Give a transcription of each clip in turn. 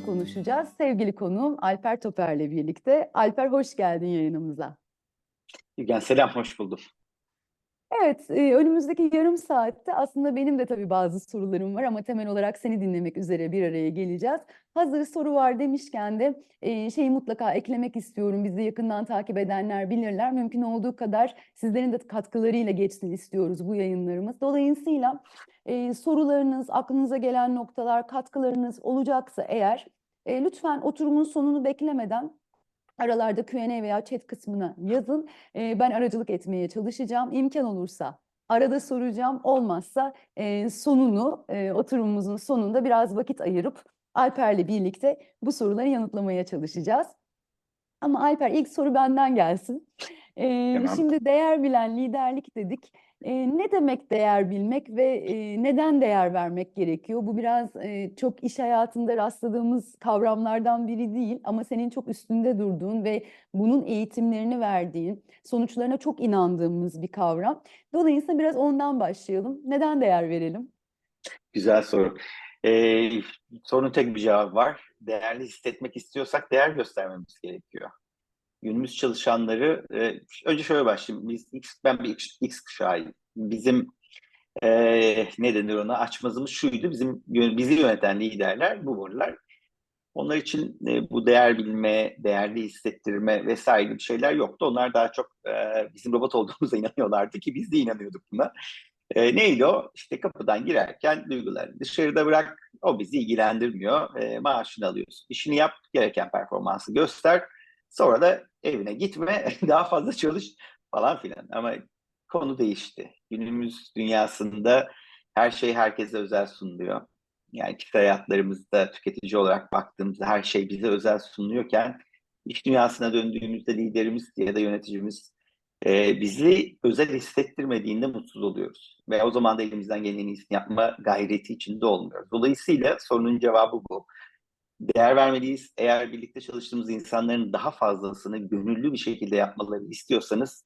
hayatı konuşacağız. Sevgili konuğum Alper Toper'le birlikte. Alper hoş geldin yayınımıza. Yügen selam, hoş buldum. Evet, e, önümüzdeki yarım saatte aslında benim de tabii bazı sorularım var ama temel olarak seni dinlemek üzere bir araya geleceğiz. Hazır soru var demişken de e, şeyi mutlaka eklemek istiyorum. Bizi yakından takip edenler bilirler. Mümkün olduğu kadar sizlerin de katkılarıyla geçsin istiyoruz bu yayınlarımız. Dolayısıyla e, sorularınız, aklınıza gelen noktalar, katkılarınız olacaksa eğer e, lütfen oturumun sonunu beklemeden Aralarda Q&A veya chat kısmına yazın. Ee, ben aracılık etmeye çalışacağım. İmkan olursa arada soracağım. Olmazsa e, sonunu, e, oturumumuzun sonunda biraz vakit ayırıp Alper'le birlikte bu soruları yanıtlamaya çalışacağız. Ama Alper ilk soru benden gelsin. Ee, Tamam. şimdi değer bilen liderlik dedik. Ee, ne demek değer bilmek ve e, neden değer vermek gerekiyor? Bu biraz e, çok iş hayatında rastladığımız kavramlardan biri değil ama senin çok üstünde durduğun ve bunun eğitimlerini verdiğin, sonuçlarına çok inandığımız bir kavram. Dolayısıyla biraz ondan başlayalım. Neden değer verelim? Güzel soru. Ee, sorunun tek bir cevabı var. Değerli hissetmek istiyorsak değer göstermemiz gerekiyor. Günümüz çalışanları, e, önce şöyle başlayayım. Biz X, ben bir X, X kuşağıyım. Bizim e, ne denir ona açmazımız şuydu. Bizim bizi yöneten liderler, bu boomerlar. Onlar için e, bu değer bilme, değerli hissettirme vesaire gibi şeyler yoktu. Onlar daha çok e, bizim robot olduğumuza inanıyorlardı ki biz de inanıyorduk buna. E, neydi o? İşte kapıdan girerken duygularını dışarıda bırak, o bizi ilgilendirmiyor. E, maaşını alıyorsun, işini yap, gereken performansı göster. Sonra da evine gitme, daha fazla çalış falan filan. Ama konu değişti. Günümüz dünyasında her şey herkese özel sunuluyor. Yani kişisel hayatlarımızda tüketici olarak baktığımızda her şey bize özel sunuluyorken iş dünyasına döndüğümüzde liderimiz ya da yöneticimiz e, bizi özel hissettirmediğinde mutsuz oluyoruz. Ve o zaman da elimizden gelen en iyisini yapma gayreti içinde olmuyoruz. Dolayısıyla sorunun cevabı bu. Değer vermeliyiz. Eğer birlikte çalıştığımız insanların daha fazlasını gönüllü bir şekilde yapmalarını istiyorsanız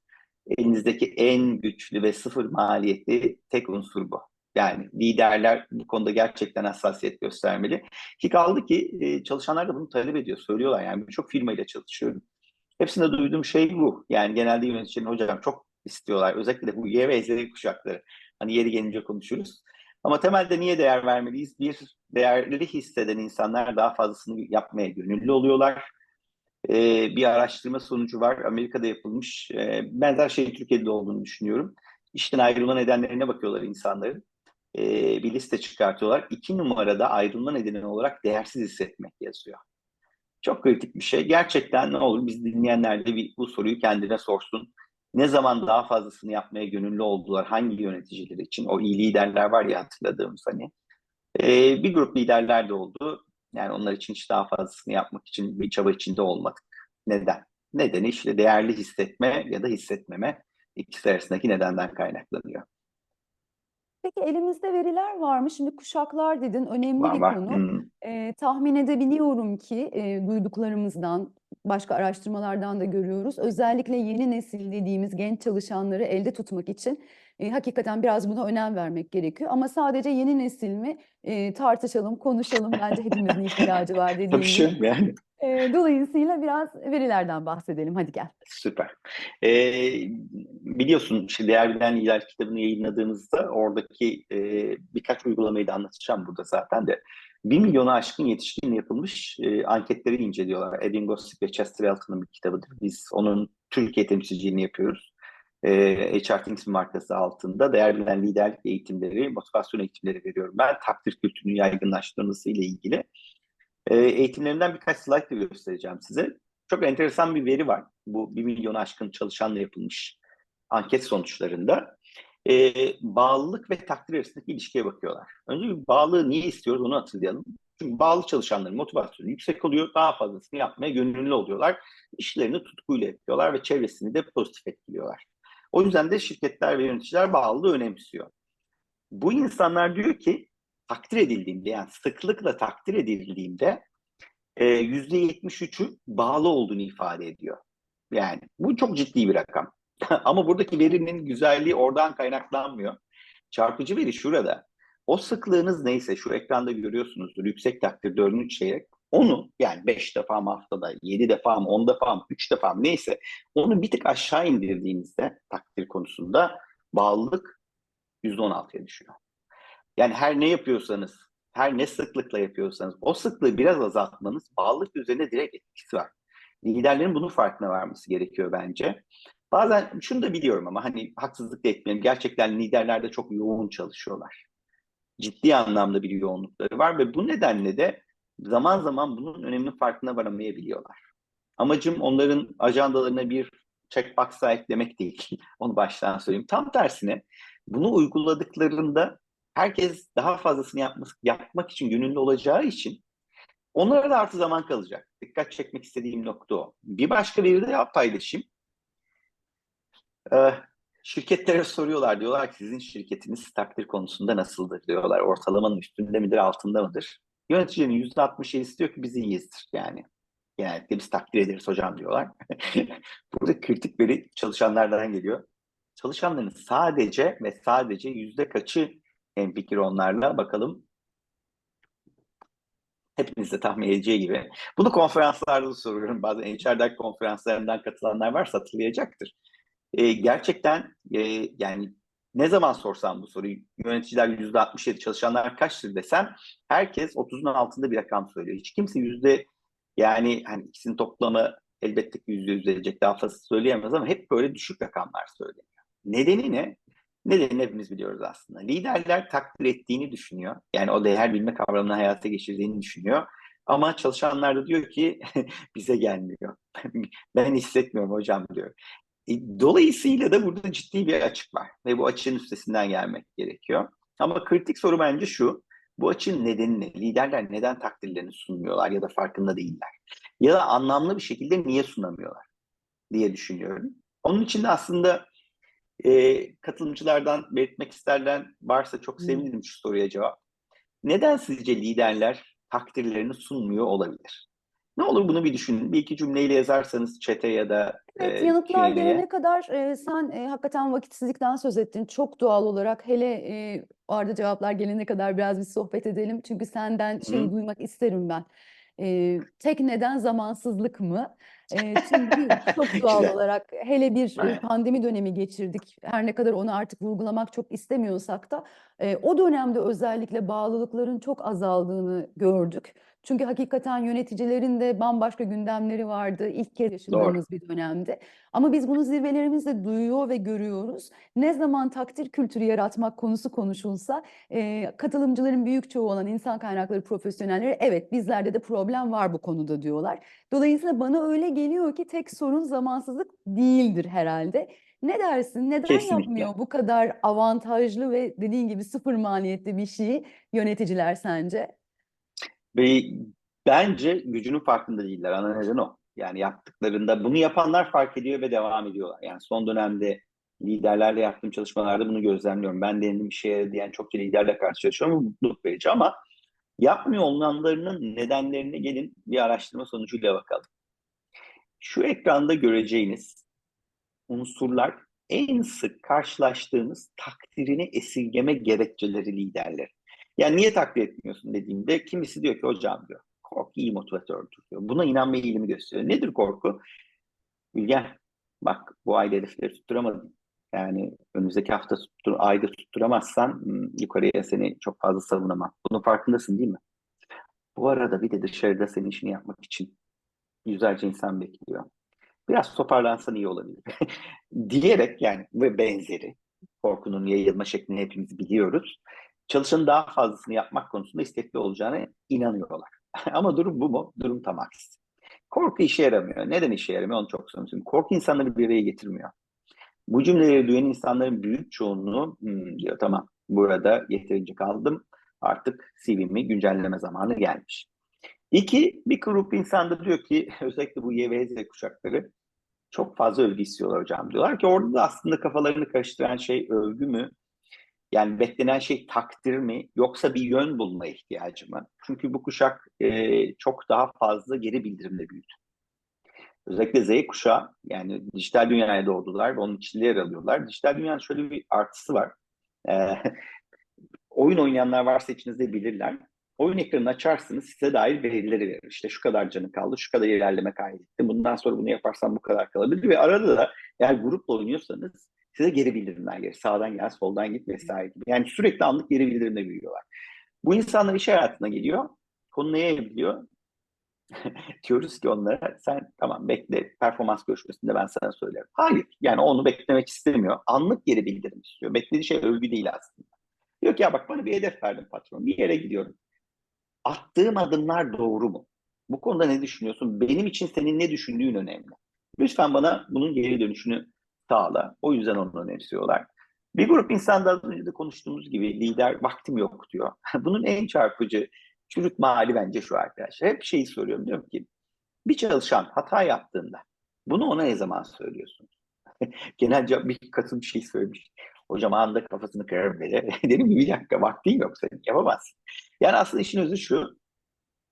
elinizdeki en güçlü ve sıfır maliyetli tek unsur bu. Yani liderler bu konuda gerçekten hassasiyet göstermeli. Ki kaldı ki e, çalışanlar da bunu talep ediyor, söylüyorlar. Yani birçok firmayla çalışıyorum. Hepsinde duyduğum şey bu. Yani genelde yöneticilerin hocam çok istiyorlar. Özellikle bu Y ve Z kuşakları. Hani yeri gelince konuşuruz. Ama temelde niye değer vermeliyiz? Bir, değerli hisseden insanlar daha fazlasını yapmaya gönüllü oluyorlar. Ee, bir araştırma sonucu var. Amerika'da yapılmış. Ee, benzer şeyin Türkiye'de olduğunu düşünüyorum. İşten ayrılma nedenlerine bakıyorlar insanların. Ee, bir liste çıkartıyorlar. İki numarada ayrılma nedeni olarak değersiz hissetmek yazıyor. Çok kritik bir şey. Gerçekten ne olur biz dinleyenler de bir, bu soruyu kendine sorsun. Ne zaman daha fazlasını yapmaya gönüllü oldular? Hangi yöneticiler için? O iyi liderler var ya hatırladığımız hani. Ee, bir grup liderler de oldu. Yani onlar için hiç daha fazlasını yapmak için bir çaba içinde olmadık. Neden? Nedeni işte değerli hissetme ya da hissetmeme ikisi arasındaki nedenden kaynaklanıyor. Peki elimizde veriler var mı? Şimdi kuşaklar dedin, önemli Var bir var. konu. Hmm. Ee, tahmin edebiliyorum ki e, duyduklarımızdan, başka araştırmalardan da görüyoruz. Özellikle yeni nesil dediğimiz genç çalışanları elde tutmak için e, hakikaten biraz buna önem vermek gerekiyor. Ama sadece yeni nesil mi? E, tartışalım, konuşalım. Bence hepimizin ihtiyacı var dediğim Tabii gibi. şey yani. E, dolayısıyla biraz verilerden bahsedelim. Hadi gel. Süper. Ee, biliyorsun işte Değer Bilen Lider kitabını yayınladığımızda oradaki e, birkaç uygulamayı da anlatacağım burada zaten de. Bir milyona aşkın yetişkinle yapılmış e, anketleri inceliyorlar. Edin Gossick ve Chester Elton'un bir kitabıdır. Biz onun Türkiye temsilciliğini yapıyoruz. E, HR Things markası altında değer bilen liderlik eğitimleri, motivasyon eğitimleri veriyorum ben. Takdir kültürünü yaygınlaştırması ile ilgili. E, eğitimlerimden birkaç slide de göstereceğim size. Çok enteresan bir veri var. Bu 1 milyon aşkın çalışanla yapılmış anket sonuçlarında. E, bağlılık ve takdir arasındaki ilişkiye bakıyorlar. Önce bir bağlılığı niye istiyoruz onu hatırlayalım. Çünkü bağlı çalışanların motivasyonu yüksek oluyor. Daha fazlasını yapmaya gönüllü oluyorlar. İşlerini tutkuyla yapıyorlar ve çevresini de pozitif etkiliyorlar. O yüzden de şirketler ve yöneticiler bağlılığı önemsiyor. Bu insanlar diyor ki takdir edildiğimde yani sıklıkla takdir edildiğimde %73'ü bağlı olduğunu ifade ediyor. Yani bu çok ciddi bir rakam. Ama buradaki verinin güzelliği oradan kaynaklanmıyor. Çarpıcı veri şurada. O sıklığınız neyse şu ekranda görüyorsunuzdur. Yüksek takdir 4. çeyrek. Onu yani 5 defa mı haftada, 7 defa mı, 10 defa mı, 3 defa mı neyse onu bir tık aşağı indirdiğinizde takdir konusunda bağlılık %16'ya düşüyor. Yani her ne yapıyorsanız, her ne sıklıkla yapıyorsanız o sıklığı biraz azaltmanız bağlılık üzerine direkt etkisi var. Liderlerin bunun farkına varması gerekiyor bence. Bazen şunu da biliyorum ama hani haksızlık da etmeyelim. Gerçekten liderler de çok yoğun çalışıyorlar. Ciddi anlamda bir yoğunlukları var ve bu nedenle de zaman zaman bunun öneminin farkına varamayabiliyorlar. Amacım onların ajandalarına bir checkbox eklemek değil. Onu baştan söyleyeyim. Tam tersine bunu uyguladıklarında herkes daha fazlasını yapmak, yapmak için gönüllü olacağı için onlara da artı zaman kalacak. Dikkat çekmek istediğim nokta o. Bir başka bir de paylaşım. Ee, şirketlere soruyorlar. Diyorlar ki sizin şirketiniz takdir konusunda nasıldır diyorlar. Ortalamanın üstünde midir, altında mıdır? Yöneticilerin %60'ı istiyor ki biz iyiyizdir yani. Genellikle biz takdir ederiz hocam diyorlar. Burada kritik veri çalışanlardan geliyor. Çalışanların sadece ve sadece yüzde kaçı hemfikir onlarla bakalım. Hepiniz de tahmin edeceği gibi. Bunu konferanslarda da soruyorum. Bazen HR konferanslarından katılanlar varsa hatırlayacaktır. Ee, gerçekten e, yani ne zaman sorsam bu soruyu yöneticiler yüzde 67 çalışanlar kaçtır desem herkes 30'un altında bir rakam söylüyor. Hiç kimse yüzde yani hani ikisinin toplamı elbette ki yüzde yüz gelecek daha fazla söyleyemez ama hep böyle düşük rakamlar söyleniyor. Nedeni ne? Nedenini hepimiz biliyoruz aslında. Liderler takdir ettiğini düşünüyor. Yani o değer bilme kavramını hayata geçirdiğini düşünüyor. Ama çalışanlar da diyor ki bize gelmiyor. ben hissetmiyorum hocam diyor. E, dolayısıyla da burada ciddi bir açık var ve bu açığın üstesinden gelmek gerekiyor. Ama kritik soru bence şu, bu açığın nedeni ne? Liderler neden takdirlerini sunmuyorlar ya da farkında değiller? Ya da anlamlı bir şekilde niye sunamıyorlar diye düşünüyorum. Onun için de aslında e, katılımcılardan belirtmek isterler varsa çok sevinirim şu soruya cevap. Neden sizce liderler takdirlerini sunmuyor olabilir? Ne olur bunu bir düşünün. Bir iki cümleyle yazarsanız çete ya da Evet, e, yanıtlar Q&A'ye. gelene kadar e, sen e, hakikaten vakitsizlikten söz ettin. Çok doğal olarak hele e, arada cevaplar gelene kadar biraz bir sohbet edelim. Çünkü senden şey Hı. duymak isterim ben. E, tek neden zamansızlık mı? E, çünkü çok doğal Güzel. olarak hele bir e, pandemi dönemi geçirdik. Her ne kadar onu artık vurgulamak çok istemiyorsak da e, o dönemde özellikle bağlılıkların çok azaldığını gördük. Çünkü hakikaten yöneticilerin de bambaşka gündemleri vardı. İlk kez yaşadığımız bir dönemde. Ama biz bunu zirvelerimizde duyuyor ve görüyoruz. Ne zaman takdir kültürü yaratmak konusu konuşulsa e, katılımcıların büyük çoğu olan insan kaynakları profesyonelleri evet bizlerde de problem var bu konuda diyorlar. Dolayısıyla bana öyle geliyor ki tek sorun zamansızlık değildir herhalde. Ne dersin? Neden Kesinlikle. yapmıyor bu kadar avantajlı ve dediğin gibi sıfır maliyetli bir şeyi yöneticiler sence? Ve bence gücünün farkında değiller. Ana neden o. Yani yaptıklarında bunu yapanlar fark ediyor ve devam ediyorlar. Yani son dönemde liderlerle yaptığım çalışmalarda bunu gözlemliyorum. Ben denedim bir şeye diyen çokça liderle karşılaşıyorum. Bu mutluluk verici ama yapmıyor olanlarının nedenlerine gelin bir araştırma sonucuyla bakalım. Şu ekranda göreceğiniz unsurlar en sık karşılaştığımız takdirini esirgeme gerekçeleri liderler. Yani niye takdir etmiyorsun dediğimde kimisi diyor ki hocam diyor korku iyi motivatördür diyor. Buna inanma eğilimi gösteriyor. Nedir korku? Bilgen bak bu ayda hedefleri tutturamadın. Yani önümüzdeki hafta tuttur, ayda tutturamazsan yukarıya seni çok fazla savunamam. Bunun farkındasın değil mi? Bu arada bir de dışarıda senin işini yapmak için yüzlerce insan bekliyor. Biraz toparlansan iyi olabilir. Diyerek yani ve benzeri korkunun yayılma şeklini hepimiz biliyoruz. Çalışanın daha fazlasını yapmak konusunda istekli olacağına inanıyorlar. Ama durum bu mu? Durum tam aksi. Korku işe yaramıyor. Neden işe yaramıyor? Onu çok söyleyeyim. Korku insanları bir araya getirmiyor. Bu cümleleri duyan insanların büyük çoğunluğu "Hmm," diyor tamam burada yeterince kaldım artık CV'mi güncelleme zamanı gelmiş. İki, bir grup insan da diyor ki özellikle bu Y ve kuşakları çok fazla övgü istiyorlar hocam diyorlar ki orada da aslında kafalarını karıştıran şey övgü mü? Yani beklenen şey takdir mi yoksa bir yön bulma ihtiyacı mı? Çünkü bu kuşak e, çok daha fazla geri bildirimle büyüdü. Özellikle Z kuşağı yani dijital dünyaya doğdular ve onun içinde yer alıyorlar. Dijital dünyanın şöyle bir artısı var. E, oyun oynayanlar varsa içinizde bilirler. Oyun ekranını açarsınız size dair verileri verir. İşte şu kadar canı kaldı, şu kadar ilerleme kaydetti. Bundan sonra bunu yaparsan bu kadar kalabilir ve arada da eğer grupla oynuyorsanız size geri bildirimler gelir. Sağdan gel, soldan git vesaire gibi. Yani sürekli anlık geri bildirimle büyüyorlar. Bu insanlar iş hayatına geliyor. Konu neye evriliyor? Diyoruz ki onlara sen tamam bekle performans görüşmesinde ben sana söylerim. Hayır yani onu beklemek istemiyor. Anlık geri bildirim istiyor. Beklediği şey övgü değil aslında. Diyor ki ya bak bana bir hedef verdin patron. Bir yere gidiyorum. Attığım adımlar doğru mu? Bu konuda ne düşünüyorsun? Benim için senin ne düşündüğün önemli. Lütfen bana bunun geri dönüşünü sağla. O yüzden onu önemsiyorlar. Bir grup insanda az önce de konuştuğumuz gibi lider vaktim yok diyor. Bunun en çarpıcı çürütme hali bence şu arkadaşlar. Hep şeyi soruyorum diyorum ki bir çalışan hata yaptığında bunu ona ne zaman söylüyorsun? Genel cevap bir katıl bir şey söylemiş. Hocam anında kafasını kırarım böyle. Dedim bir dakika vaktin yok senin yapamazsın. Yani aslında işin özü şu.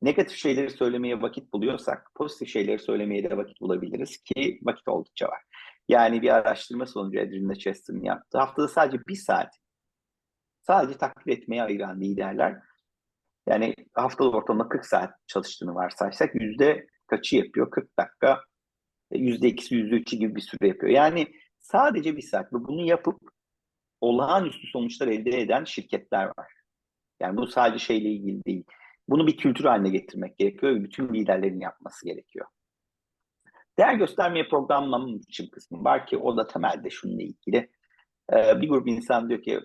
Negatif şeyleri söylemeye vakit buluyorsak pozitif şeyleri söylemeye de vakit bulabiliriz ki vakit oldukça var. Yani bir araştırma sonucu Adrian Chester'ın yaptığı haftada sadece bir saat sadece takdir etmeye ayıran liderler yani haftalık ortalama 40 saat çalıştığını varsaysak yüzde kaçı yapıyor? 40 dakika yüzde ikisi yüzde üçü gibi bir süre yapıyor. Yani sadece bir saat ve bunu yapıp olağanüstü sonuçlar elde eden şirketler var. Yani bu sadece şeyle ilgili değil. Bunu bir kültür haline getirmek gerekiyor ve bütün liderlerin yapması gerekiyor. Değer göstermeye programlama için kısmı var ki o da temelde şununla ilgili. Ee, bir grup insan diyor ki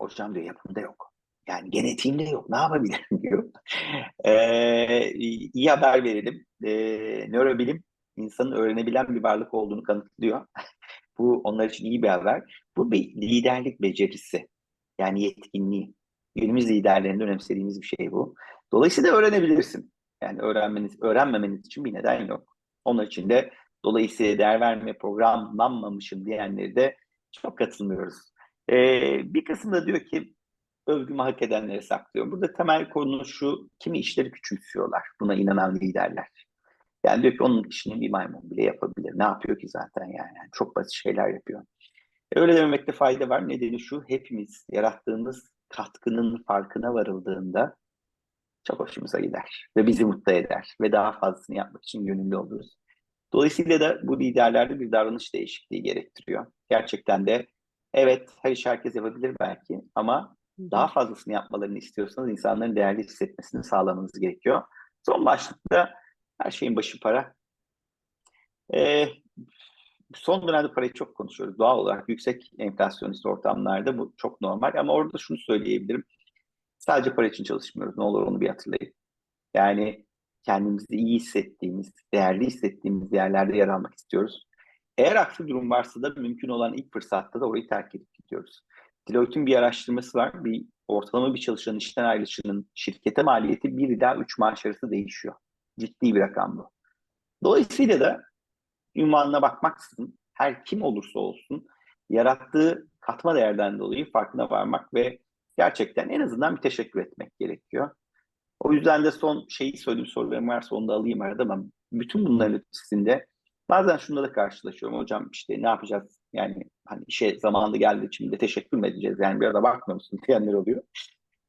hocam diyor yapımda yok. Yani genetiğimde yok. Ne yapabilirim diyor. Ee, iyi haber verelim. Ee, nörobilim insanın öğrenebilen bir varlık olduğunu kanıtlıyor. Bu onlar için iyi bir haber. Bu bir liderlik becerisi. Yani yetkinliği. Günümüz liderlerinde önemsediğimiz bir şey bu. Dolayısıyla öğrenebilirsin. Yani öğrenmeniz, öğrenmemeniz için bir neden yok. Onun için de dolayısıyla değer verme programlanmamışım diyenleri de çok katılmıyoruz. Ee, bir kısım da diyor ki övgümü hak edenleri saklıyor. Burada temel konu şu, kimi işleri küçümsüyorlar. Buna inanan liderler. Yani diyor ki onun işini bir maymun bile yapabilir. Ne yapıyor ki zaten yani? yani çok basit şeyler yapıyor. E, öyle dememekte fayda var. Nedeni şu, hepimiz yarattığımız katkının farkına varıldığında çok hoşumuza gider ve bizi mutlu eder ve daha fazlasını yapmak için gönüllü oluruz. Dolayısıyla da bu liderlerde bir davranış değişikliği gerektiriyor. Gerçekten de evet her iş herkes yapabilir belki ama daha fazlasını yapmalarını istiyorsanız insanların değerli hissetmesini sağlamanız gerekiyor. Son başlıkta her şeyin başı para. Ee, son dönemde parayı çok konuşuyoruz. Doğal olarak yüksek enflasyonist ortamlarda bu çok normal ama orada şunu söyleyebilirim. Sadece para için çalışmıyoruz. Ne olur onu bir hatırlayın. Yani kendimizi iyi hissettiğimiz, değerli hissettiğimiz yerlerde yer almak istiyoruz. Eğer aksi durum varsa da mümkün olan ilk fırsatta da orayı terk edip gidiyoruz. Deloitte'in bir araştırması var. Bir ortalama bir çalışanın işten ayrılışının şirkete maliyeti 1 ila 3 maaş arası değişiyor. Ciddi bir rakam bu. Dolayısıyla da ünvanına bakmaksızın her kim olursa olsun yarattığı katma değerden dolayı farkına varmak ve gerçekten en azından bir teşekkür etmek gerekiyor. O yüzden de son şeyi söyleyeyim sorularım varsa onu da alayım arada ama bütün bunların ötesinde bazen şununla da karşılaşıyorum. Hocam işte ne yapacağız? Yani hani işe zamanında geldi şimdi teşekkür mü edeceğiz? Yani bir arada bakmıyor musun diyenler oluyor.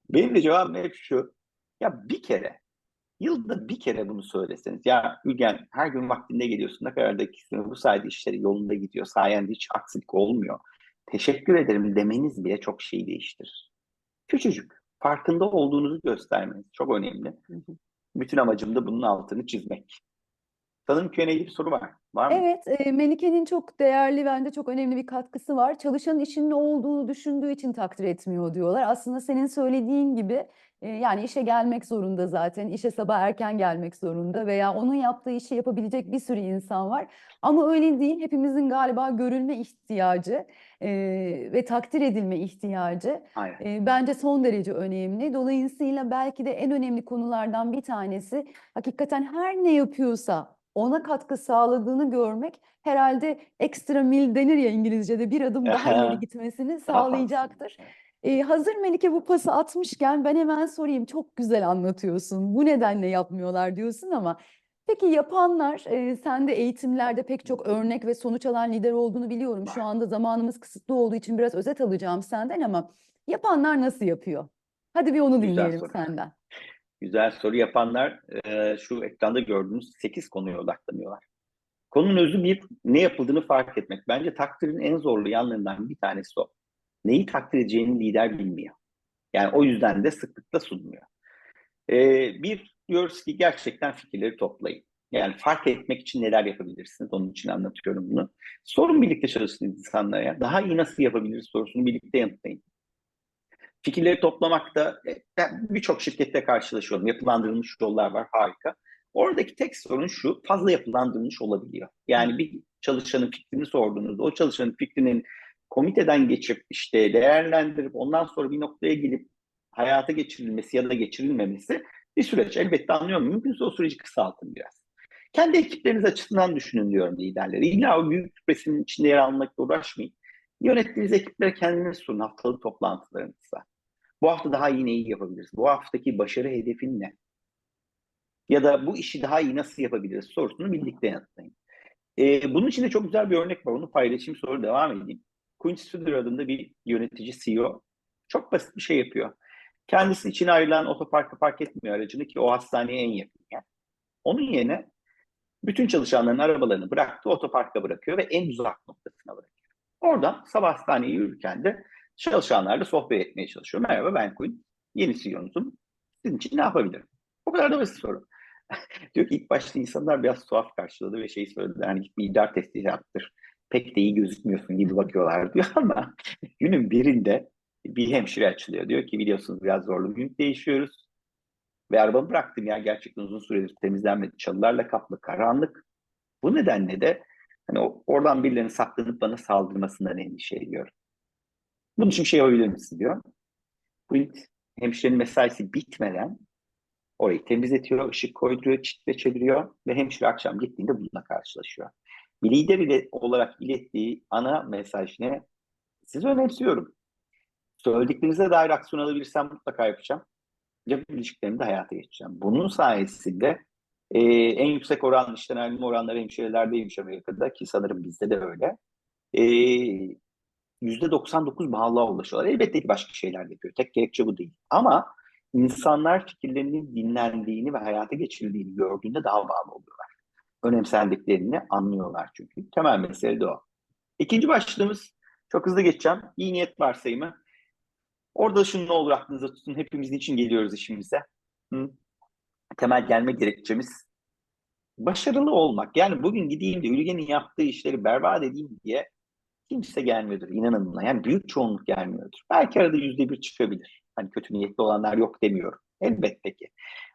Benim de cevabım hep şu. Ya bir kere Yılda bir kere bunu söyleseniz. Ya Ülgen her gün vaktinde geliyorsun. Ne kadar dakikasını bu sayede işleri yolunda gidiyor. Sayende hiç aksilik olmuyor. Teşekkür ederim demeniz bile çok şey değiştirir. Küçücük. Farkında olduğunuzu göstermeniz çok önemli. Bütün amacım da bunun altını çizmek. Sanırım Q&A'de bir soru var. Var mı? Evet, e, Melike'nin çok değerli bence çok önemli bir katkısı var. Çalışanın işinin ne olduğunu düşündüğü için takdir etmiyor diyorlar. Aslında senin söylediğin gibi e, yani işe gelmek zorunda zaten. İşe sabah erken gelmek zorunda veya onun yaptığı işi yapabilecek bir sürü insan var. Ama öyle değil. Hepimizin galiba görülme ihtiyacı e, ve takdir edilme ihtiyacı Aynen. e, bence son derece önemli. Dolayısıyla belki de en önemli konulardan bir tanesi hakikaten her ne yapıyorsa ona katkı sağladığını görmek herhalde ekstra mil denir ya İngilizce'de bir adım daha ileri gitmesini sağlayacaktır. Ee, hazır Melike bu pası atmışken ben hemen sorayım. Çok güzel anlatıyorsun. Bu nedenle yapmıyorlar diyorsun ama peki yapanlar, e, sen de eğitimlerde pek çok örnek ve sonuç alan lider olduğunu biliyorum. Şu anda zamanımız kısıtlı olduğu için biraz özet alacağım senden ama yapanlar nasıl yapıyor? Hadi bir onu Güzel dinleyelim soru. senden. Güzel soru yapanlar e, şu ekranda gördüğünüz 8 konuya odaklanıyorlar. Konunun özü bir, ne yapıldığını fark etmek. Bence takdirin en zorlu yanlarından bir tanesi o. Neyi takdir edeceğini lider bilmiyor. Yani o yüzden de sıklıkla sunmuyor. E, bir, diyoruz ki gerçekten fikirleri toplayın. Yani fark etmek için neler yapabilirsiniz? Onun için anlatıyorum bunu. Sorun birlikte çalışın insanlara. Daha iyi nasıl yapabiliriz sorusunu birlikte yanıtlayın. Fikirleri toplamakta e, birçok şirkette karşılaşıyorum. Yapılandırılmış yollar var, harika. Oradaki tek sorun şu, fazla yapılandırılmış olabiliyor. Yani bir çalışanın fikrini sorduğunuzda, o çalışanın fikrinin komiteden geçip işte değerlendirip ondan sonra bir noktaya gelip hayata geçirilmesi ya da geçirilmemesi bir süreç. Elbette anlıyorum. Mümkünse o süreci kısaltın biraz. Kendi ekipleriniz açısından düşünün diyorum liderlere. İlla o büyük resmin içinde yer almakla uğraşmayın. Yönettiğiniz ekiplere kendiniz sorun haftalık toplantılarınızda. Bu hafta daha iyi neyi yapabiliriz? Bu haftaki başarı hedefin ne? Ya da bu işi daha iyi nasıl yapabiliriz sorusunu birlikte yanıtlayın. Ee, bunun için de çok güzel bir örnek var. Onu paylaşayım sonra devam edeyim. Quincy Studer adında bir yönetici CEO çok basit bir şey yapıyor. Kendisi için ayrılan otoparka park etmiyor aracını ki o hastaneye en yakın yer. Onun yerine bütün çalışanların arabalarını bıraktı, otoparka bırakıyor ve en uzak noktasına bırakıyor. Oradan sabah hastaneye yürürken de çalışanlarla sohbet etmeye çalışıyor. Merhaba ben Quinn, yeni CEO'nuzum. Sizin için ne yapabilirim? O kadar da basit soru. diyor ki ilk başta insanlar biraz tuhaf karşıladı ve şeyi söylediler. Hani bir idrar testi yaptır. Pek de iyi gözükmüyorsun gibi bakıyorlar diyor ama günün birinde bir hemşire açılıyor. Diyor ki biliyorsunuz biraz zorlu gün değişiyoruz. Ve arabamı bıraktım ya gerçekten uzun süredir temizlenmedi. Çalılarla kaplı, karanlık. Bu nedenle de hani oradan birilerinin saklanıp bana saldırmasından endişe ediyorum. Bunun için bir şey yapabilir misin diyor. Quint hemşirenin mesaisi bitmeden orayı temizletiyor, ışık koyduruyor, çitle çeviriyor ve hemşire akşam gittiğinde bununla karşılaşıyor. Bir lider ile olarak ilettiği ana mesaj ne? Sizi önemsiyorum. Söylediklerinize dair aksiyon alabilirsem mutlaka yapacağım. Yapı ilişkilerimi de hayata geçeceğim. Bunun sayesinde e, en yüksek oran işten ayrılma oranları hemşirelerdeymiş Amerika'da ki sanırım bizde de öyle. E, %99 bağlılığa ulaşıyorlar. Elbette ki başka şeyler yapıyor. Tek gerekçe bu değil. Ama insanlar fikirlerinin dinlendiğini ve hayata geçirildiğini gördüğünde daha bağlı oluyorlar. Önemsendiklerini anlıyorlar çünkü. Temel mesele de o. İkinci başlığımız, çok hızlı geçeceğim. İyi niyet varsayımı. Orada şunu ne olur aklınıza tutun. Hepimiz için geliyoruz işimize. Hı? Temel gelme gerekçemiz başarılı olmak. Yani bugün gideyim de Ülgen'in yaptığı işleri berbat edeyim diye kimse gelmiyordur. İnanın buna. Yani büyük çoğunluk gelmiyordur. Belki arada yüzde bir çıkabilir. Hani kötü niyetli olanlar yok demiyorum. Elbette ki.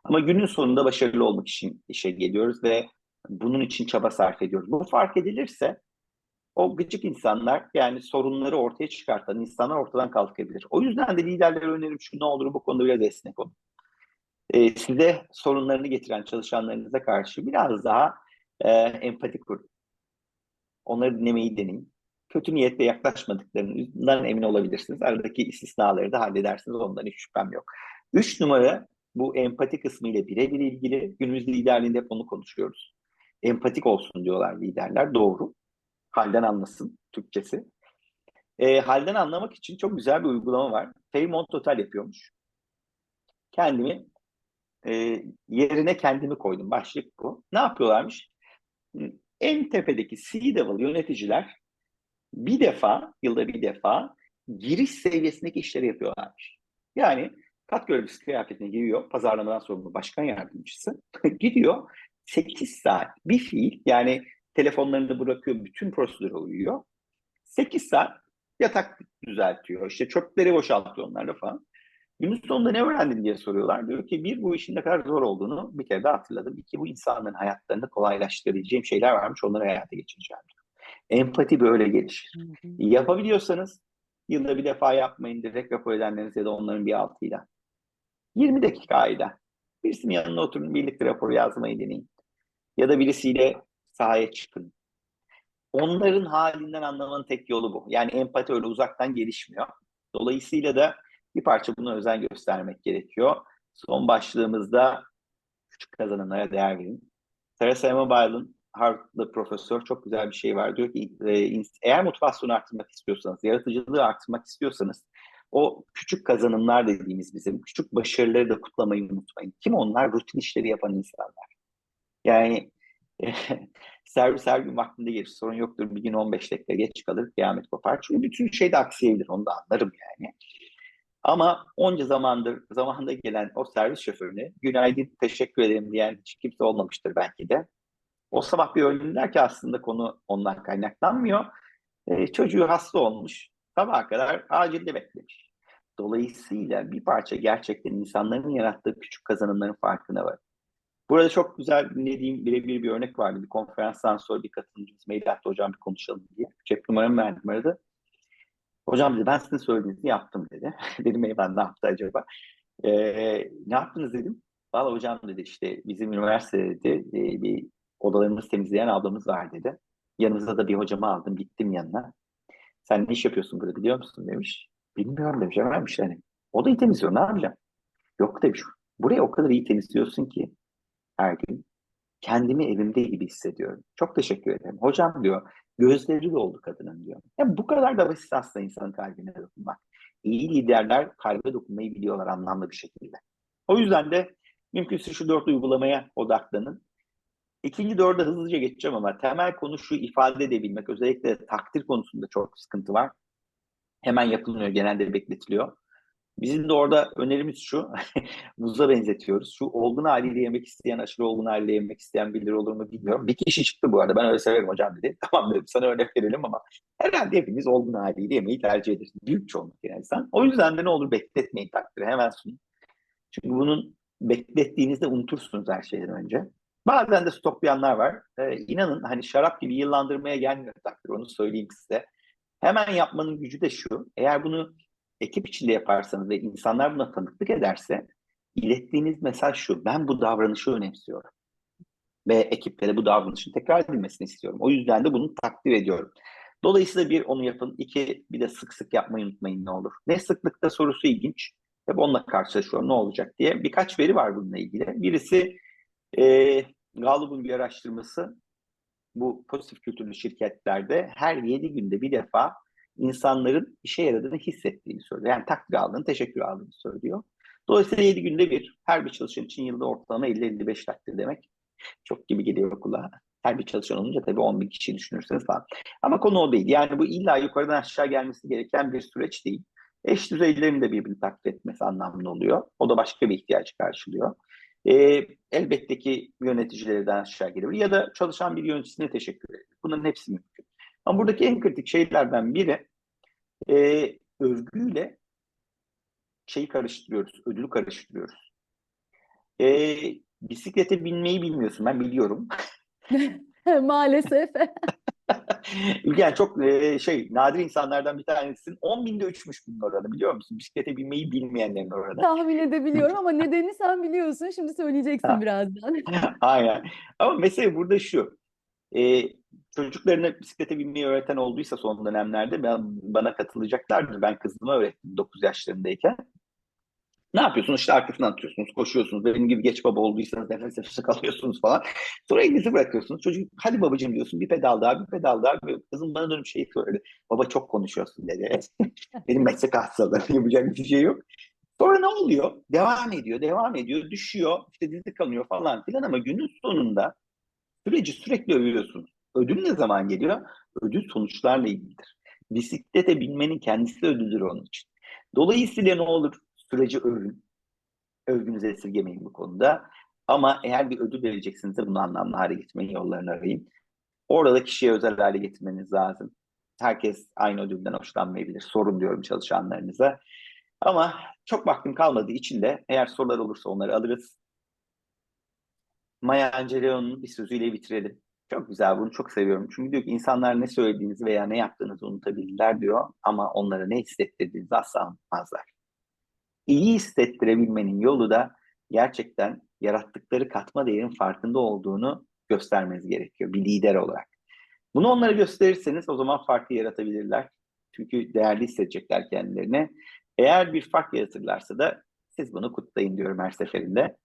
Ama günün sonunda başarılı olmak için işe geliyoruz ve bunun için çaba sarf ediyoruz. Bu fark edilirse o gıcık insanlar yani sorunları ortaya çıkartan insanlar ortadan kalkabilir. O yüzden de liderlere önerim şu ne olur bu konuda biraz esnek olun. Ee, size sorunlarını getiren çalışanlarınıza karşı biraz daha e, empati kurun. Onları dinlemeyi deneyin. Kötü niyetle yaklaşmadıklarından emin olabilirsiniz. Aradaki istisnaları da halledersiniz. Ondan hiç şüphem yok. Üç numara bu empati kısmı ile birebir ilgili. Günümüz liderliğinde hep onu konuşuyoruz. Empatik olsun diyorlar liderler. Doğru halden anlasın Türkçesi. E, halden anlamak için çok güzel bir uygulama var. Fairmont Total yapıyormuş. Kendimi e, yerine kendimi koydum. Başlık bu. Ne yapıyorlarmış? En tepedeki C-level yöneticiler bir defa, yılda bir defa giriş seviyesindeki işleri yapıyorlarmış. Yani kat görevlisi kıyafetine giriyor, pazarlamadan sorumlu başkan yardımcısı. gidiyor 8 saat bir fiil yani telefonlarını bırakıyor, bütün prosedüre uyuyor. 8 saat yatak düzeltiyor, işte çöpleri boşaltıyor onlarla falan. Günün sonunda ne öğrendin diye soruyorlar. Diyor ki bir bu işin ne kadar zor olduğunu bir kere daha hatırladım. İki bu insanların hayatlarını kolaylaştırabileceğim şeyler varmış onları hayata geçireceğim. Empati böyle gelişir. Yapabiliyorsanız yılda bir defa yapmayın direkt rapor edenleriniz ya da onların bir altıyla. 20 dakika ayda. Birisinin yanına oturun birlikte rapor yazmayı deneyin. Ya da birisiyle sahaya çıkın. Onların halinden anlamanın tek yolu bu. Yani empati öyle uzaktan gelişmiyor. Dolayısıyla da bir parça buna özen göstermek gerekiyor. Son başlığımızda küçük kazanımlara değer verin. Teresa Mobile'ın Harvard'lı profesör çok güzel bir şey var. Diyor ki eğer motivasyonu arttırmak istiyorsanız, yaratıcılığı arttırmak istiyorsanız o küçük kazanımlar dediğimiz bizim küçük başarıları da kutlamayı unutmayın. Kim onlar? Rutin işleri yapan insanlar. Yani servis her gün vaktinde gelir. Sorun yoktur. Bir gün 15 dakika geç kalır. Kıyamet kopar. Çünkü bütün şey de aksayabilir. Onu da anlarım yani. Ama onca zamandır zamanında gelen o servis şoförüne günaydın teşekkür ederim diyen hiç kimse olmamıştır belki de. O sabah bir öğrendiler ki aslında konu ondan kaynaklanmıyor. Ee, çocuğu hasta olmuş. Sabaha kadar acilde beklemiş. Dolayısıyla bir parça gerçekten insanların yarattığı küçük kazanımların farkına var. Burada çok güzel dinlediğim birebir bir örnek vardı. Bir konferanstan sonra bir katılımcımız mail attı hocam bir konuşalım diye. Cep numaramı verdim aradı. Hocam dedi ben sizin söylediğinizi yaptım dedi. dedim ey ben ne yaptı acaba? Ee, ne yaptınız dedim. Valla hocam dedi işte bizim üniversitede e, bir odalarımızı temizleyen ablamız var dedi. Yanımıza da bir hocamı aldım gittim yanına. Sen ne iş yapıyorsun burada biliyor musun demiş. Bilmiyorum demiş. Öğrenmiş yani. Odayı temizliyor ne yapacağım? Yok demiş. Burayı o kadar iyi temizliyorsun ki her gün. Kendimi evimde gibi hissediyorum. Çok teşekkür ederim. Hocam diyor gözleri doldu kadının diyor. Yani bu kadar da basit aslında insanın kalbine dokunmak. İyi liderler kalbe dokunmayı biliyorlar anlamlı bir şekilde. O yüzden de mümkünse şu dört uygulamaya odaklanın. İkinci dörde hızlıca geçeceğim ama temel konu şu ifade edebilmek. Özellikle takdir konusunda çok sıkıntı var. Hemen yapılmıyor, genelde bekletiliyor. Bizim de orada önerimiz şu, buza benzetiyoruz. Şu olgun haliyle yemek isteyen, aşırı olgun haliyle yemek isteyen bilir olur mu bilmiyorum. Bir kişi çıktı bu arada, ben öyle severim hocam dedi. Tamam dedim, sana örnek verelim ama herhalde hepimiz olgun haliyle yemeği tercih ederiz. Büyük çoğunluk yani insan. O yüzden de ne olur bekletmeyin takdiri, hemen sunun. Çünkü bunun beklettiğinizde unutursunuz her şeyden önce. Bazen de stoplayanlar var. Ee, inanın hani şarap gibi yıllandırmaya gelmiyor takdir, onu söyleyeyim size. Hemen yapmanın gücü de şu, eğer bunu ekip içinde yaparsanız ve insanlar buna tanıklık ederse ilettiğiniz mesaj şu. Ben bu davranışı önemsiyorum. Ve ekiplere bu davranışın tekrar edilmesini istiyorum. O yüzden de bunu takdir ediyorum. Dolayısıyla bir onu yapın. iki bir de sık sık yapmayı unutmayın ne olur. Ne sıklıkta sorusu ilginç. Hep onunla karşılaşıyorum ne olacak diye. Birkaç veri var bununla ilgili. Birisi e, Gallup'un bir araştırması. Bu pozitif kültürlü şirketlerde her yedi günde bir defa insanların işe yaradığını hissettiğini söylüyor. Yani takdir aldığını, teşekkür aldığını söylüyor. Dolayısıyla 7 günde bir her bir çalışan için yılda ortalama 50-55 takdir demek. Çok gibi geliyor kulağa. Her bir çalışan olunca tabii 10 bin kişi düşünürseniz falan. Ama konu o değil. Yani bu illa yukarıdan aşağı gelmesi gereken bir süreç değil. Eş düzeylerin de birbirini takdir etmesi anlamlı oluyor. O da başka bir ihtiyacı karşılıyor. Ee, elbette ki yöneticilerden aşağı gelebilir ya da çalışan bir yöneticisine teşekkür edilir. Bunların hepsi mümkün. Ama buradaki en kritik şeylerden biri e, övgüyle şeyi karıştırıyoruz, ödülü karıştırıyoruz. E, bisiklete binmeyi bilmiyorsun, ben biliyorum. Maalesef. yani çok e, şey nadir insanlardan bir tanesin. 10 binde 3'müş bunun oranı biliyor musun? Bisiklete binmeyi bilmeyenlerin oranı. Tahmin edebiliyorum ama nedenini sen biliyorsun. Şimdi söyleyeceksin Ha. birazdan. Aynen. Ama mesele burada şu. E, çocuklarına bisiklete binmeyi öğreten olduysa son dönemlerde ben, bana katılacaklardır. Ben kızıma öğrettim 9 yaşlarındayken. Ne yapıyorsunuz? İşte arkasından atıyorsunuz, koşuyorsunuz. Benim gibi geç baba olduysanız nefes nefese kalıyorsunuz falan. Sonra elinizi bırakıyorsunuz. Çocuk hadi babacığım diyorsun bir pedal daha, bir pedal daha. Ve Kızım bana dönüp şeyi söyledi. Baba çok konuşuyorsun dedi. Benim meslek hastalığım yapacak bir şey yok. Sonra ne oluyor? Devam ediyor, devam ediyor, düşüyor, işte dizi kanıyor falan filan ama günün sonunda süreci sürekli övüyorsunuz. Ödül ne zaman geliyor? Ödül sonuçlarla ilgilidir. Bisiklete binmenin kendisi ödüldür onun için. Dolayısıyla ne olur? Süreci övün. Övgünüzü esirgemeyin bu konuda. Ama eğer bir ödül vereceksiniz de bunu anlamlı hale getirmeyin yollarını arayın. Orada da kişiye özel hale getirmeniz lazım. Herkes aynı ödülden hoşlanmayabilir. Sorun diyorum çalışanlarınıza. Ama çok vaktim kalmadığı için de eğer sorular olursa onları alırız. Maya Angelou'nun bir sözüyle bitirelim. Çok güzel, bunu çok seviyorum. Çünkü diyor ki insanlar ne söylediğinizi veya ne yaptığınızı unutabilirler diyor ama onlara ne hissettirdiğinizi asla unutmazlar. İyi hissettirebilmenin yolu da gerçekten yarattıkları katma değerin farkında olduğunu göstermeniz gerekiyor bir lider olarak. Bunu onlara gösterirseniz o zaman farkı yaratabilirler. Çünkü değerli hissedecekler kendilerini. Eğer bir fark yaratırlarsa da siz bunu kutlayın diyorum her seferinde.